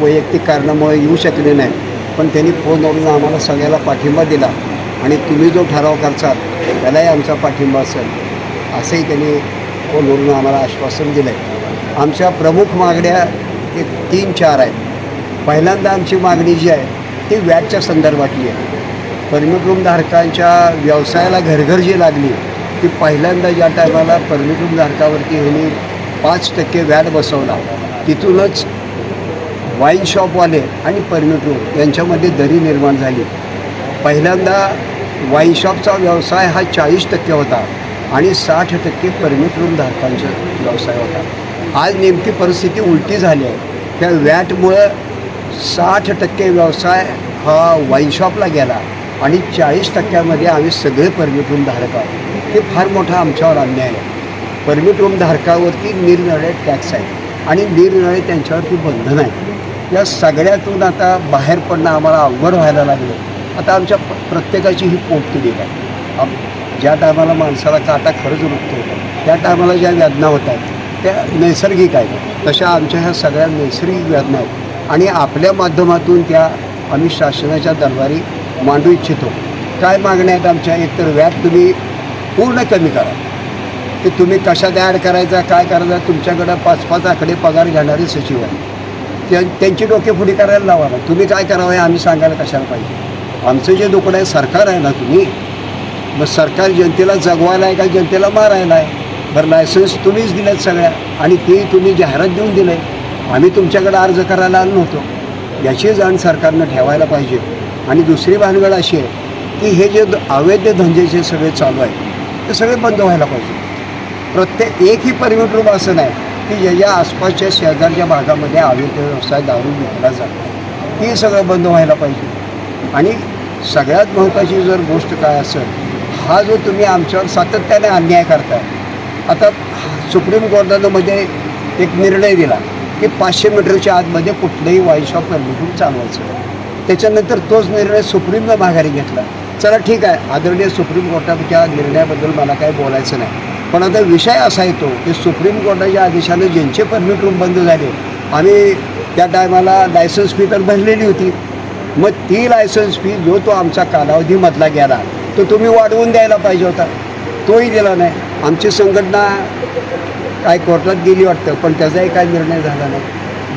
वैयक्तिक कारणामुळे येऊ शकले नाही. पण त्यांनी फोनवरून आम्हाला सगळ्याला पाठिंबा दिला. आणि तुम्ही जो ठराव करचाल त्यालाही आमचा पाठिंबा असेल. असंही त्यांनी फोनवरून आम्हाला आश्वासन दिलं आहे आमच्या प्रमुख मागण्या एक तीन चार आहेत. पहिल्यांदा आमची मागणी जी आहे ती व्याजच्या संदर्भातली आहे. परमिट रूमधारकांच्या व्यवसायाला घरघर जी लागली ती पहिल्यांदा ज्या टायमाला परमिट रूमधारकावरती ह्यांनी पाच टक्के व्याज बसवला तिथूनच वाईन शॉपवाले आणि परमिट रूम यांच्यामध्ये दरी निर्माण झाली. पहिल्यांदा वाईन शॉपचा व्यवसाय हा चाळीस टक्के होता आणि साठ टक्के परमिट रूम धारकांचा व्यवसाय होता. आज नेमकी परिस्थिती उलटी झाली आहे. त्या वॅटमुळं साठ टक्के व्यवसाय हा वाईन शॉपला गेला आणि चाळीस टक्क्यामध्ये आम्ही सगळे परमिट रूम धारक आहोत. हे फार मोठा आमच्यावर अन्याय आहे. परमिट रूम धारकावरती निरनिराळे टॅक्स आहेत आणि निरनिराळे त्यांच्यावरती बंधन आहे. या सगळ्यातून आता बाहेर पडणं आम्हाला अवघड व्हायला लागलं. आता आमच्या प्रत्येकाची ही पोट पोटतिडी आहे. आप- ज्या टायमाला माणसाला काटा खरंच रुकतो त्या टायमाला ज्या वेदना होत आहेत त्या नैसर्गिक आहेत. तशा आमच्या ह्या सगळ्या नैसर्गिक वेदना आहेत. आणि आपल्या माध्यमातून त्या आम्ही शासनाच्या दरबारी मांडू इच्छितो. काय मागण्या आहेत आमच्या? एकतर व्याज तुम्ही पूर्ण कमी करा. की तुम्ही कशात ॲड करायचा काय करायचा तुमच्याकडं पाच पाच आकडे पगार घेणारे सचिव आहेत. त्यांची डोके पुढे करायला लावा ना. तुम्ही काय करावं आहे आम्ही सांगायला कशाला पाहिजे? आमचं जे दुकडं आहे सरकार आहे ना तुम्ही? मग सरकार जनतेला जगवायला आहे का? जनतेला मारायला आहे. बरं लायसन्स तुम्हीच दिलेत सगळ्या. आणि ते तुम्ही जाहिरात देऊन दिलं आहे आम्ही तुमच्याकडे अर्ज करायला आलो नव्हतो. याची जाण सरकारनं ठेवायला पाहिजे. आणि दुसरी भानगड अशी आहे की हे जे द- अवैध धंदे जे सगळे चालू आहेत ते सगळे बंद व्हायला पाहिजे. प्रत्येक एकही परमिट रूम असं नाही. की ज्याच्या आसपासच्या शेजारच्या भागामध्ये अवैध व्यवसाय दारू विकला जातो. ते सगळं बंद व्हायला पाहिजे. आणि सगळ्यात महत्त्वाची जर गोष्ट काय असेल हा जो तुम्ही आमच्यावर सातत्याने अन्याय करताय. आता सुप्रीम कोर्टानं मध्ये एक निर्णय दिला की पाचशे मीटरच्या आतमध्ये कुठलंही वाईशॉप शॉप चालवायचं. त्याच्यानंतर तोच निर्णय सुप्रीमनं माघारी घेतला. चला ठीक आहे आदरणीय सुप्रीम कोर्टाच्या निर्णयाबद्दल मला काही बोलायचं नाही. पण आता विषय असा येतो की सुप्रीम कोर्टाच्या आदेशाने ज्यांचे परमिट रूम बंद झाले आम्ही त्या टायमाला लायसन्स फी तर भरलेली होती. मग ती लायसन्स फी जो तो आमचा कालावधीमधला गेला तो तुम्ही वाढवून द्यायला पाहिजे होता. तोही दिला नाही. आमची संघटना काय कोर्टात गेली वाटतं पण त्याचाही काय निर्णय झाला नाही.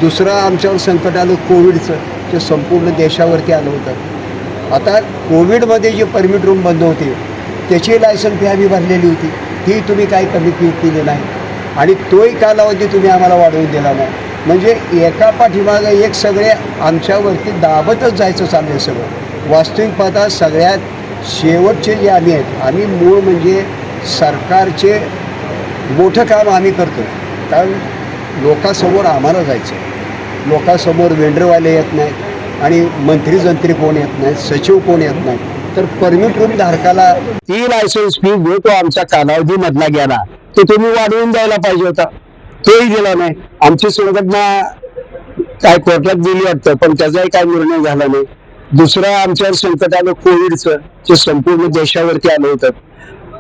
दुसरं आमच्यावर संकट आलं कोविडचं जे संपूर्ण देशावरती आलं होतं. आता कोविडमध्ये जे परमिट रूम बंद होते त्याची लायसन फी आम्ही भरलेली होती. ती तुम्ही काही कमी केली नाही. आणि तोही कालावधी तुम्ही आम्हाला वाढवून दिला नाही. म्हणजे एका पाठीमागं एक सगळे आमच्यावरती दाबतच जायचं चाललं आहे सगळं. वास्तविक पाहता सगळ्यात शेवटचे जे आम्ही आहेत आम्ही मूळ म्हणजे सरकारचे मोठं काम आम्ही करतो कारण लोकांसमोर आम्हाला जायचं आहे. लोकांसमोर वेंडरवाले येत नाहीत आणि मंत्री जंत्री कोण येत नाहीत सचिव कोण येत नाहीत. तर परमिट रूम धारकाला ती लायसन्स फी जो तो आमच्या कालावधीमधला गेला. तो तुम्ही वाढवून द्यायला पाहिजे होता. तोही दिला नाही. आमची संघटना काय कोर्टात गेली वाटतं पण त्याचाही काय निर्णय झाला नाही. दुसरं आमच्यावर संकट आलं कोविडचं जे संपूर्ण देशावरती आलं होतं.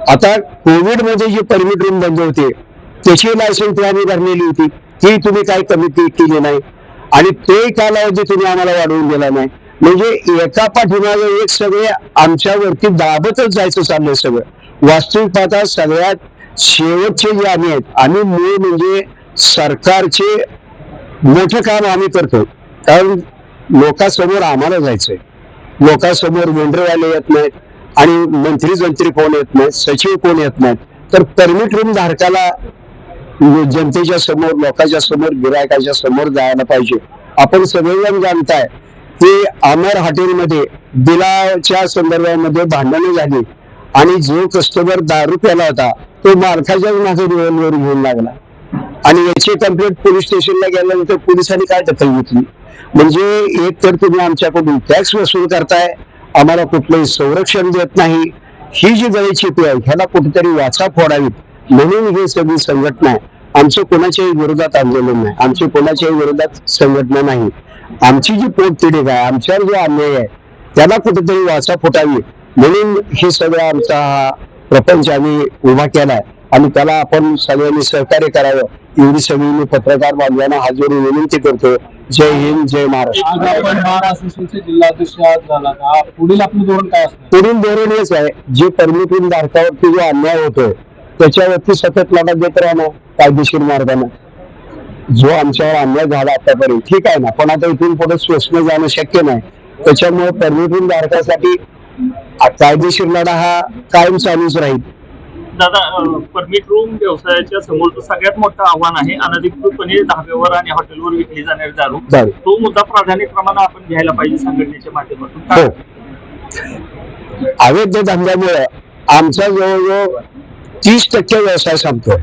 आता कोविडमध्ये जी परमिट रूम बंद होते त्याची लायसन्स आम्ही भरलेली होती. ती तुम्ही काही कमी केली नाही. आणि ते कालावधी तुम्ही आम्हाला वाढवून दिला नाही. म्हणजे एका पाठीमागे एक सगळे आमच्यावरती दाबतच जायचं चाललंय सगळं. वास्तविक पाहता सगळ्यात शेवटचे जे आम्ही आहेत आम्ही मूळ म्हणजे सरकारचे मोठं काम आम्ही करतो कारण लोकांसमोर आम्हाला जायचंय. लोकांसमोर वेंडरवाले येत नाहीत आणि मंत्री जंत्री कोण येत नाहीत सचिव कोण येत नाहीत. तर परमिट रूम धारकाला जनतेच्या समोर लोकांच्या समोर गिरायकाच्या समोर जायला पाहिजे. आपण सगळेजण जाणताय. ते अमर हॉटेलमध्ये बिलाच्या संदर्भामध्ये भांडणं झाली आणि जो कस्टमर दारू प्याला होता तो मालकाच्याच माझ्या रिव्हॉल्वर घेऊन लागला. आणि याची कंप्लेंट पोलीस स्टेशनला गेल्यानंतर पोलिसांनी काय दखल घेतली? म्हणजे एक तर तुम्ही आमच्याकडून टॅक्स वसूल करताय आम्हाला कुठलंही संरक्षण देत नाही. ही जी गळीचिपी आहे ह्याला कुठेतरी वाचा फोडावीत. म्हणून ही सगळी संघटना आहे. आमचं कोणाच्याही विरोधात आंदोलन नाही. आमची कोणाच्याही विरोधात संघटना नाही. आमची जी पोटतिडीक आहे आमच्यावर जो अन्याय आहे त्याला कुठेतरी वाचा फुटावी. म्हणून हे सगळं आमचा हा प्रपंच आम्ही उभा केलाय आणि त्याला आपण सगळ्यांनी सहकार्य करावं. एवढी सगळी मी पत्रकार बांधवांना जोडून विनंती करतो जय हिंद जय महाराष्ट्र. आपलं धोरण काय पुढील धोरण हेच आहे जे परमिटिंग धारकावरती जो अन्याय होतोय त्याच्यावरती सतत लढा देत राहणं कायदेशीर मार्गाने. जो आमच्यावर अन्याय झाला आतापर्यंत ठीक आहे ना? पण आता इथून पुढे शोषणं जाणं शक्य नाही. त्याच्यामुळे परमिटिंग धारकासाठी कायदेशीर लढा हा कायम चालूच राहील. दादा परमिट रूम व्यवसायाच्या समोरचं सगळ्यात मोठं आव्हान आहे अनधिकृतपणे धाब्यावर आणि हॉटेलवर विकली जाणारी दारू. तो मुद्दा प्राधान्यक्रमाने आपण घ्यायला पाहिजे संघटनेच्या माध्यमातून. हो? अवैध धंद्यामुळे आमचा जवळजवळ तीस टक्के व्यवसाय संपतोय.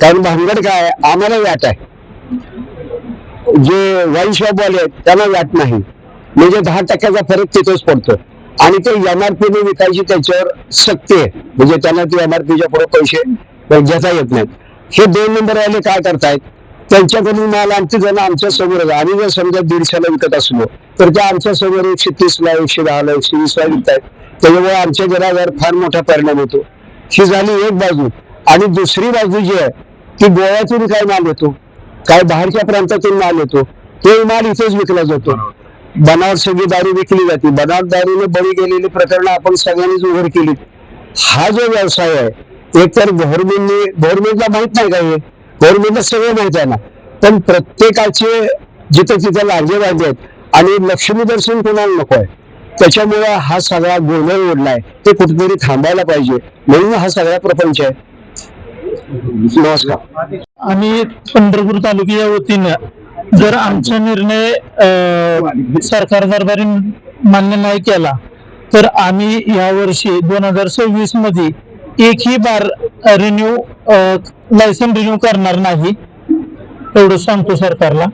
कारण भानगड काय? आम्हाला व्याट आहे. जे वाईन शॉपवाले आहेत त्यांना व्याट नाही. म्हणजे दहा टक्क्याचा फरक तिथेच पडतो. आणि ते एमआरपीने विकायची त्याच्यावर सक्ती आहे. म्हणजे त्यांना ते एमआरपीच्या पुढे पैसे घेता येत नाहीत. हे दोन नंबर वाले काय करतायत? त्यांच्याकडून माल आमची जण आमच्यासमोर आम्ही जर समजा दीडशेला विकत असलो तर त्या आमच्यासमोर एकशे तीसला एकशे दहाला एकशे वीसला विकतायत. त्याच्यामुळे आमच्या घरावर फार मोठा परिणाम होतो. ही झाली एक बाजू. आणि दुसरी बाजू जी आहे ती गोव्यातून काय माल येतो? काय बाहेरच्या प्रांतातून माल येतो तो माल इथेच विकला जातो. बनावट सगळी दारू विकली जाते. बनावट दारूने बळी गेलेली प्रकरणं आपण सगळ्यांनीच उघड केली हा जो व्यवसाय आहे एक तर गव्हर्नमेंटने गव्हर्नमेंटला माहीत नाही काय गव्हर्नमेंटला सगळं माहीत आहे ना. पण प्रत्येकाचे जिथे तिथे लागे लागले आहेत आणि लक्ष्मी दर्शन कोणाला नको आहे? त्याच्यामुळे हा सगळा गोंधळ ओढलाय. ते कुठेतरी थांबायला पाहिजे. म्हणून हा सगळा प्रपंच आहे. नमस्कार. आम्ही पंढरपूर तालुक्याच्या वतीनं जर आमचा निर्णय सरकार दरबारी मान्य नाही केला तर आम्ही या वर्षी दोन हजार सव्वीसमध्ये एकही बार रिन्यू लायसन रिन्यू करणार नाही एवढं सांगतो सरकारला.